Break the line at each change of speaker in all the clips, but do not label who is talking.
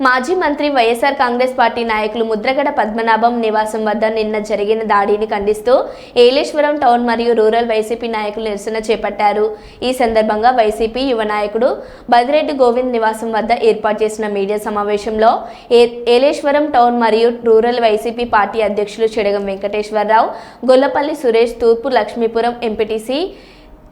మాజీ మంత్రి వైఎస్ఆర్ కాంగ్రెస్ పార్టీ నాయకులు ముద్రగడ పద్మనాభం నివాసం వద్ద నిన్న జరిగిన దాడిని ఖండిస్తూ ఏలేశ్వరం టౌన్ మరియు రూరల్ వైసీపీ నాయకులు నిరసన చేపట్టారు. ఈ సందర్భంగా వైసీపీ యువ నాయకుడు బదిరెడ్డి గోవింద్ నివాసం వద్ద ఏర్పాటు చేసిన మీడియా సమావేశంలో ఏ- ఏలేశ్వరం టౌన్ మరియు రూరల్ వైసీపీ పార్టీ అధ్యక్షులు చెడగం వెంకటేశ్వరరావు గొల్లపల్లి సురేష్ తూర్పు లక్ష్మీపురం ఎంపీటీసీ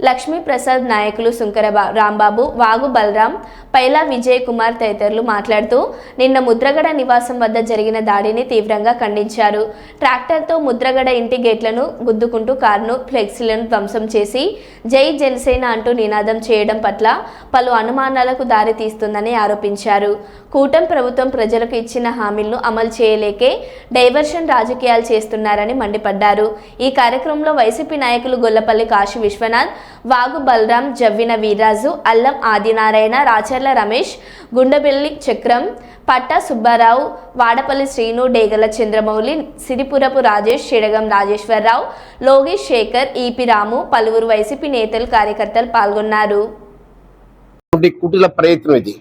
లక్ష్మీప్రసాద్ నాయకులు సుంకర రాంబాబు వాగు బలరాం పైలా విజయ్ కుమార్ తదితరులు మాట్లాడుతూ నిన్న ముద్రగడ నివాసం వద్ద జరిగిన దాడిని తీవ్రంగా ఖండించారు. ట్రాక్టర్తో ముద్రగడ ఇంటి గేట్లను గుద్దుకుంటూ కారును ఫ్లెక్సీలను ధ్వంసం చేసి జై జనసేన అంటూ నినాదం చేయడం పట్ల పలు అనుమానాలకు దారి తీస్తుందని ఆరోపించారు. కూటమి ప్రభుత్వం ప్రజలకు ఇచ్చిన హామీలను అమలు చేయలేకే డైవర్షన్ రాజకీయాలు చేస్తున్నారని మండిపడ్డారు. ఈ కార్యక్రమంలో వైసీపీ నాయకులు గొల్లపల్లి కాశీ విశ్వనాథ్ వాగు బలరాం జవ్విన వీర్రాజు అల్లం ఆదినారాయణ రాచర్ల రమేష్ గుండెబెల్లి చక్రం పట్టా సుబ్బారావు వాడపల్లి శ్రీను డేగల చంద్రమౌళి సిరిపురపు రాజేష్ షిడగం రాజేశ్వరరావు లోగేష్ శేఖర్ ఈపి రాము పలువురు వైసీపీ నేతలు కార్యకర్తలు పాల్గొన్నారు.
కుటిల ప్రయత్నం ఇది.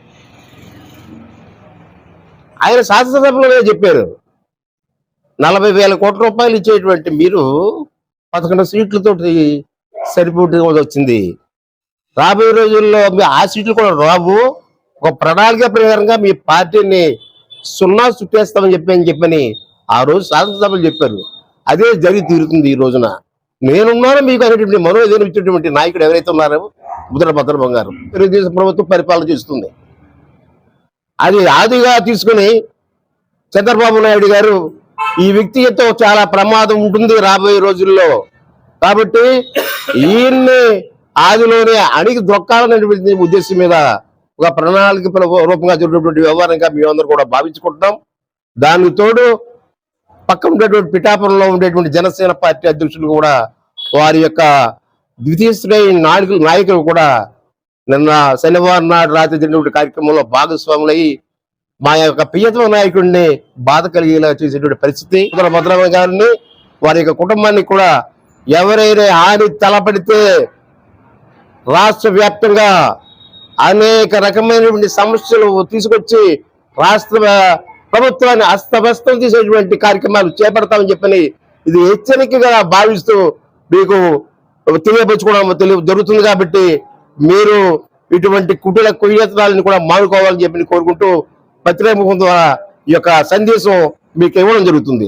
ఆయన శాసనసభలోనే చెప్పారు. నలభై వేల కోట్ల రూపాయలు ఇచ్చేటువంటి మీరు పదకొండు సీట్లతోటి సరిపోటీ వచ్చింది. రాబోయే రోజుల్లో మీ ఆ సీట్లు కూడా రావు. ఒక ప్రణాళిక ప్రకారంగా మీ పార్టీని సున్నా చుట్టేస్తామని చెప్పి అని చెప్పని ఆ రోజు శాసనసభలు చెప్పారు. అదే జరిగి తీరుతుంది ఈ రోజున. నేనున్నాను మీకు అనేటువంటి మనోధైర్యం ఇచ్చేటువంటి నాయకుడు ఎవరైతే ఉన్నారో ముద్ర భద్ర బంగారు. తెలుగుదేశం ప్రభుత్వం పరిపాలన చేస్తుంది. అది ఆదిగా తీసుకుని చంద్రబాబు నాయుడు గారు ఈ వ్యక్తితో చాలా ప్రమాదం ఉంటుంది రాబోయే రోజుల్లో. కాబట్టి ఈయన్ని ఆదిలోనే అణిగి దొక్కాలనేటువంటి ఉద్దేశం మీద ఒక ప్రణాళిక ప్ర- రూపంగా జరిగినటువంటి వ్యవహారంగా మేమందరూ కూడా భావించుకుంటున్నాం. దానికి తోడు పక్కన ఉండేటువంటి పిఠాపురంలో ఉండేటువంటి జనసేన పార్టీ అధ్యక్షులు కూడా వారి యొక్క ద్వితీయ శ్రేణి నాయకులు నాయకులు కూడా నిన్న శనివారం నాడు రాత్రి జరిగినటువంటి కార్యక్రమంలో భాగస్వాములయ్యి మా యొక్క ప్రియతమ నాయకుడిని బాధ కలిగేలా చేసేటువంటి పరిస్థితి. ఉత్తర గారిని వారి యొక్క కుటుంబాన్ని కూడా ఎవరైనా హాని తలపడితే రాష్ట్ర వ్యాప్తంగా అనేక రకమైనటువంటి సమస్యలు తీసుకొచ్చి రాష్ట్ర ప్రభుత్వాన్ని అస్తవ్యస్తం చేసేటువంటి కార్యక్రమాలు చేపడతామని చెప్పని ఇది హెచ్చరికగా భావిస్తూ మీకు తెలియపరచుకోవడం తెలియ జరుగుతుంది కాబట్టి మీరు ఇటువంటి కుటుల కుయ్యత్నాలను కూడా మానుకోవాలని చెప్పి కోరుకుంటూ పత్రిక ముఖం ద్వారా ఈ యొక్క సందేశం మీకు ఇవ్వడం జరుగుతుంది.